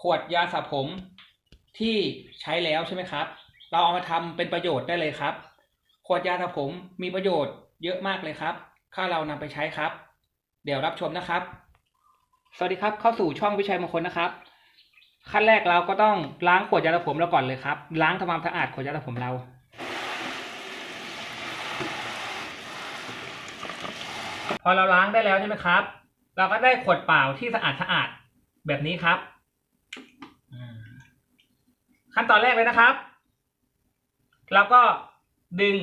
ขวดยาสระผมที่ใช้แล้วใช่ไหมครับ เราเอามาทำเป็นประโยชน์ได้เลยครับ ขวดยาสระผมมีประโยชน์เยอะมากเลยครับถ้าเรานำไปใช้ครับ เดี๋ยวรับชมนะครับ สวัสดีครับเข้าสู่ช่องวิชัยมงคลนะครับ ขั้นแรกเราก็ต้องล้างขวดยาสระผมเราก่อนเลยครับ ล้างทำความสะอาดขวดยาสระผมเราพอเราล้างได้แล้วใช่ไหมครับ เราก็ได้ขวดเปล่าที่สะอาดสะอาดแบบนี้ครับ ขั้นตอนแรกเลยนะครับ เราก็ดึง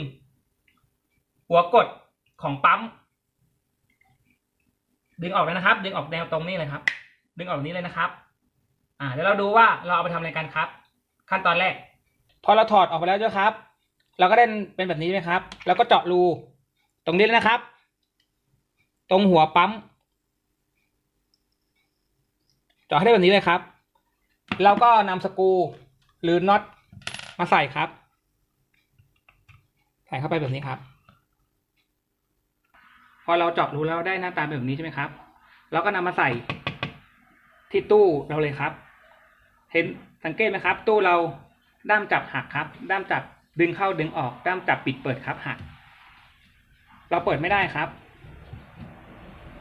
หัวกดของปั๊ม ดึงออกเลยนะครับ ดึงออกแนวตรงนี้เลยครับ ดึงออกแบบนี้เลยนะครับ อ่าเดี๋ยวเราดูว่าเราเอาไปทำอะไรกันครับ ขั้นตอนแรก พอเราถอดออกไปแล้วใช่ไหมครับ เราก็ได้เป็นแบบนี้ไหมครับ แล้วก็เจาะรูตรงนี้เลยนะครับ ตรงหัวปั๊มเจาะให้ได้แบบนี้เลยครับเราก็นำสกู หรือน็อตมาใส่ครับ ใส่เข้าไปแบบนี้ครับ พอเราเจาะรูแล้วได้หน้าตาแบบนี้ใช่ไหมครับ เราก็นำมาใส่ที่ตู้เราเลยครับ เห็นสังเกตไหมครับ ตู้เราด้ามจับหักครับ ด้ามจับดึงเข้าดึงออก ด้ามจับปิดเปิดครับหัก เราเปิดไม่ได้ครับ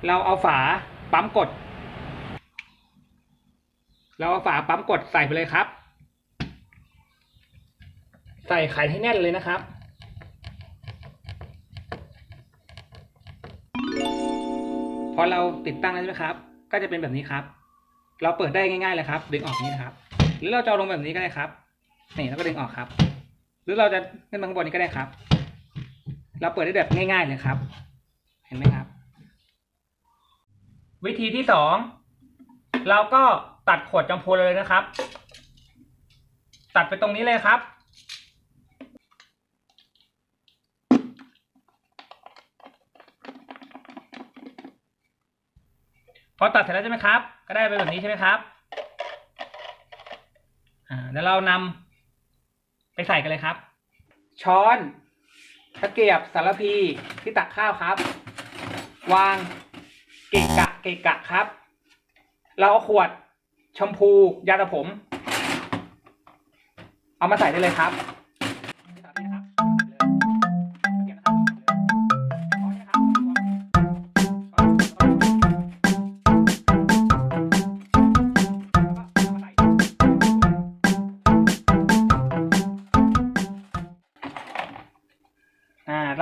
เราเอาฝาปั๊มกด เราเอาฝาปั๊มกดใส่ไปเลยครับ ใส่ไข่ให้แน่นเลยนะครับ พอเราติดตั้งแล้วใช่ไหมครับ ก็จะเป็นแบบนี้ครับ เราเปิดได้ง่ายๆเลยครับ ดึงออกนี้นะครับ หรือเราจะเอลงแบบนี้ก็ได้ครับนี่แล้วก็ดึงออกครับ หรือเราจะขึ้นมาข้างบนนี้ก็ได้ครับ เราเปิดได้แบบง่าย ๆเลยครับ เห็นไหมครับ วิธีที่สองเราก็ตัดขวดจำพูเลยนะครับ ตัดไปตรงนี้เลยครับ อตัดเสร็จแล้วใช่ไหมครับ ก็ได้เป็นแบบนี้ใช่ไหมครับอ่าเดี๋ยวเรานำไปใส่กันเลยครับ ช้อนตะเกียบสารพีที่ตักข้าวครับ วางเกะกะเกะกะครับ เราเอาขวดชมพูยาสระผม เอามาใส่ได้เลยครับ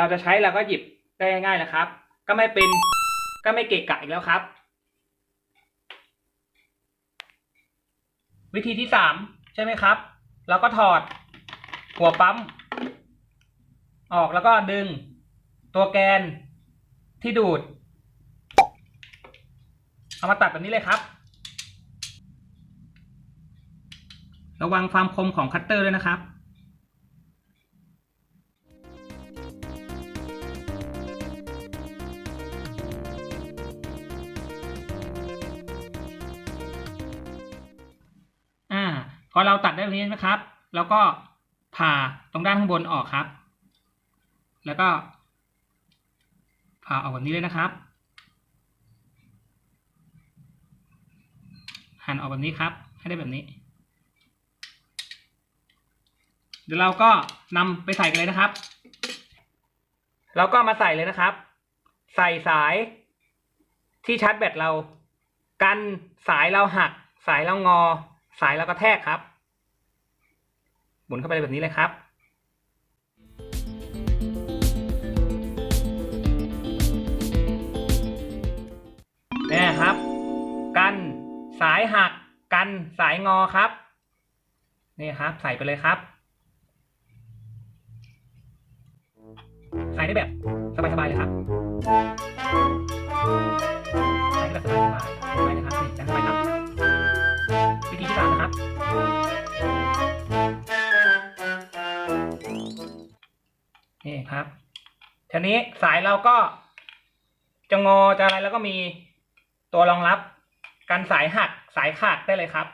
เราจะใช้เราก็หยิบได้ง่ายๆนะครับ ก็ไม่เป็นก็ไม่เกะกะอีกแล้วครับ วิธีที่สามใช่ไหมครับ เราก็ถอดหัวปั๊ม ออกแล้วก็ดึงตัวแกนที่ดูด เอามาตัดแบบนี้เลยครับ ระวังความคมของคัตเตอร์ด้วยนะครับ พอเราตัดได้แบบนี้นะครับ แล้วก็ผ่าตรงด้านข้างบนออกครับ แล้วก็ผ่าออกแบบนี้เลยนะครับ หั่นออกแบบนี้ครับ ให้ได้แบบนี้ เดี๋ยวเราก็นำไปใส่กันเลยนะครับ เราก็มาใส่เลยนะครับ ใส่สายที่ชาร์จแบตเรา กันสายเราหัก สายเรางอ สายเรากระแทกครับ หมุนเข้าไปแบบนี้เลยครับนี่ครับ กันสายหัก กันสายงอครับ นี่ครับ ใส่ไปเลยครับ ใส่ได้แบบสบายๆเลยครับ ใส่แบบสบายๆสบายเลยครับนี่จังสบายครับ ที่านะครับ นี่ครับทีนี้สายเราก็จะงอจะอะไรแล้วก็มีตัวรองรับกันสายหักสายขาดได้เลยครับ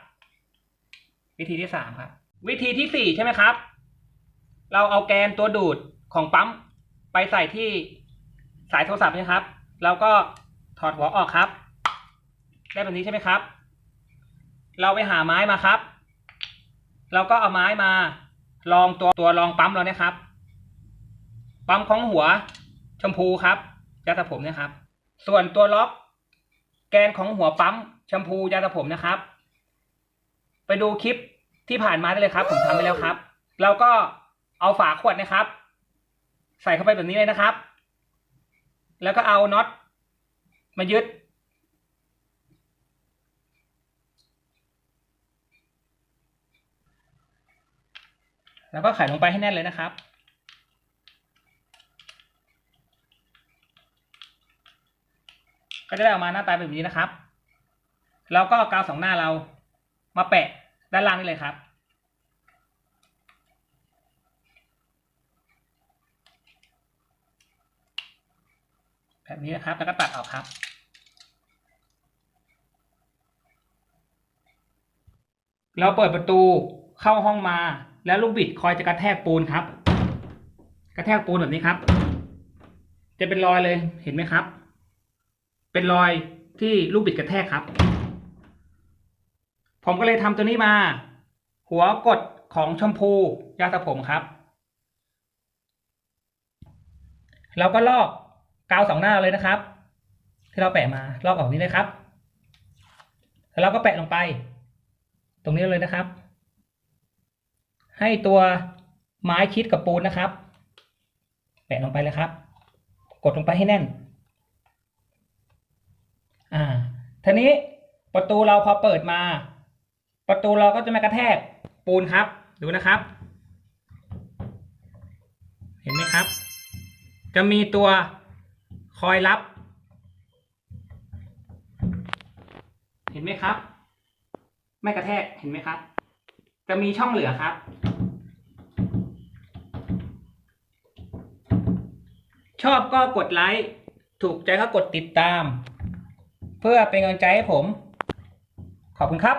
วิธีที่สามครับ วิธีที่สี่ใช่ไหมครับ เราเอาแกนตัวดูดของปั๊มไปใส่ที่สายโทรศัพท์นะครับ แล้วก็ถอดหัวออกครับ ได้แบบนี้ใช่ไหมครับ เราไปหาไม้มาครับ เราก็เอาไม้มา ลองตัวตัวรองปั๊มเราเนี่ยครับ ปั๊มของหัวชมพูครับยาสระผมเนะครับ ส่วนตัวล็อก แกนของหัวปั๊มชมพูยาสระผมนะครับ ไปดูคลิปที่ผ่านมาได้เลยครับ ผมทำไปแล้วครับ เราก็เอาฝาขวดนะครับ ใส่เข้าไปแบบนี้เลยนะครับ แล้วก็เอาน็อตมายึด แล้วก็ไขลงไปให้แน่นเลยนะครับ ก็จะได้ออกมาหน้าตาแบบนี้นะครับ เราก็เอากาวสองหน้าเรามาแปะด้านล่างนี่เลยครับ แบบนี้นะครับ แล้วก็ตัดออกครับเราเปิดประตู เข้าห้องมา แล้วลูกบิดคอยจะกระแทกปูนครับ กระแทกปูนแบบนี้ครับ จะเป็นรอยเลยเห็นไหมครับ เป็นรอยที่ลูกบิดกระแทกครับ ผมก็เลยทำตัวนี้มา หัวกดของชมพูยาสระผมครับเราก็ลอกกาวสองหน้าเลยนะครับ ที่เราแปะมาลอกออกนี้เลยครับ แล้วเราก็แปะลงไป ตรงนี้เลยนะครับ ให้ตัวไม้ชิดกับปูนนะครับ แปะลงไปเลยครับ กดลงไปให้แน่น อ่าทีนี้ประตูเราพอเปิดมา ประตูเราก็จะมากระแทกปูนครับ ดูนะครับ เห็นไหมครับ จะมีตัวคอยรับ เห็นไหมครับ ไม่กระแทกเห็นไหมครับ จะมีช่องเหลือครับ ชอบก็กดไลค์ ถูกใจก็กดติดตาม เพื่อเป็นกำลังใจให้ผม ขอบคุณครับ